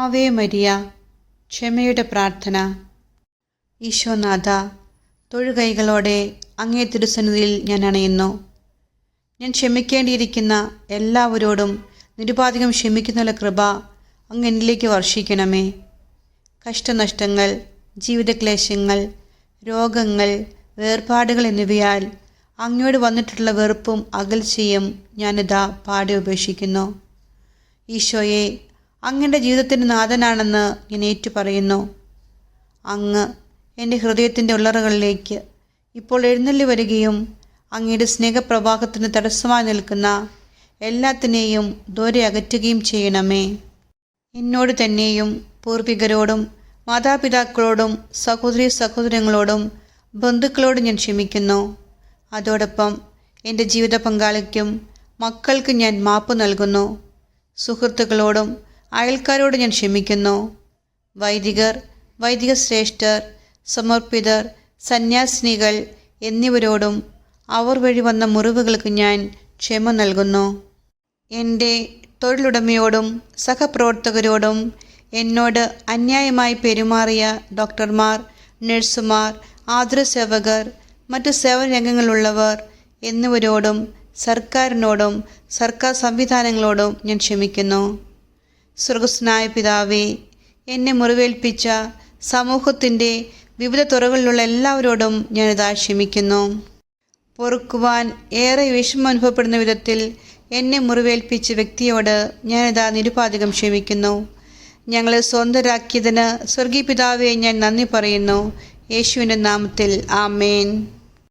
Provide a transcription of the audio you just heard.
Ave Maria ക്ഷമയുടെ പ്രാർത്ഥന. ഈശോനാഥ തൊഴുകൈകളോടെ അങ്ങേ തിരുസന്നിധിയിൽ ഞാൻ അണയുന്നു. ഞാൻ ക്ഷമിക്കേണ്ടിയിരിക്കുന്ന എല്ലാവരോടും നിരുപാധികം ക്ഷമിക്കുന്നുള്ള കൃപ അങ്ങ് എന്നിലേക്ക് വർഷിക്കണമേ. കഷ്ടനഷ്ടങ്ങൾ ജീവിതക്ലേശങ്ങൾ രോഗങ്ങൾ വേർപാടുകൾ എന്നിവയാൽ അങ്ങയോട് വന്നിട്ടുള്ള വെറുപ്പും അകൽച്ചയും ഞാനിതാ പാടെ ഉപേക്ഷിക്കുന്നു. ഈശോയെ അങ്ങയുടെ ജീവിതത്തിന്റെ നാഥനാണെന്ന് ഞാൻ ഏറ്റുപറയുന്നു. അങ്ങ് എന്റെ ഹൃദയത്തിന്റെ ഉള്ളറകളിലേക്ക് ഇപ്പോൾ എഴുന്നള്ളി വരികയും അങ്ങയുടെ സ്നേഹപ്രവാഹത്തിന് തടസ്സമായി നിൽക്കുന്ന എല്ലാത്തിനെയും ദൂരെ അകറ്റുകയും ചെയ്യണമേ. എന്നോട് തന്നെയും പൂർവികരോടും മാതാപിതാക്കളോടും സഹോദരി സഹോദരങ്ങളോടും ബന്ധുക്കളോടും ഞാൻ ക്ഷമിക്കുന്നു. അതോടൊപ്പം എന്റെ ജീവിത പങ്കാളിക്കും മക്കൾക്ക് ഞാൻ മാപ്പ് നൽകുന്നു. സുഹൃത്തുക്കളോടും അയൽക്കാരോടും ഞാൻ ക്ഷമിക്കുന്നു. വൈദികർ വൈദിക ശ്രേഷ്ഠർ സമർപ്പിതർ സന്യാസിനികൾ എന്നിവരോടും അവർ വഴി വന്ന മുറിവുകൾക്ക് ഞാൻ ക്ഷമ നൽകുന്നു. എന്റെ തൊഴിലുടമയോടും സഹപ്രവർത്തകരോടും എന്നോട് അന്യായമായി പെരുമാറിയ ഡോക്ടർമാർ നഴ്സുമാർ ആതുരസേവകർ മറ്റ് സേവന രംഗങ്ങളുള്ളവർ എന്നിവരോടും സർക്കാരിനോടും സർക്കാർ സംവിധാനങ്ങളോടും ഞാൻ ക്ഷമിക്കുന്നു. സ്വർഗസ്നായ പിതാവേ എന്നെ മുറിവേൽപ്പിച്ച സമൂഹത്തിന്റെ വിവിധ തുറകളിലുള്ള എല്ലാവരോടും ഞാനിതാ ക്ഷമിക്കുന്നു. പൊറുക്കുവാൻ ഏറെ വിഷമം അനുഭവപ്പെടുന്ന വിധത്തിൽ എന്നെ മുറിവേൽപ്പിച്ച വ്യക്തിയോട് ഞാനിതാ നിരുപാധികം ക്ഷമിക്കുന്നു. ഞങ്ങളെ സ്വന്തരാക്കിയതിന് സ്വർഗീയ പിതാവെ ഞാൻ നന്ദി പറയുന്നു. യേശുവിന്റെ നാമത്തിൽ ആമേൻ.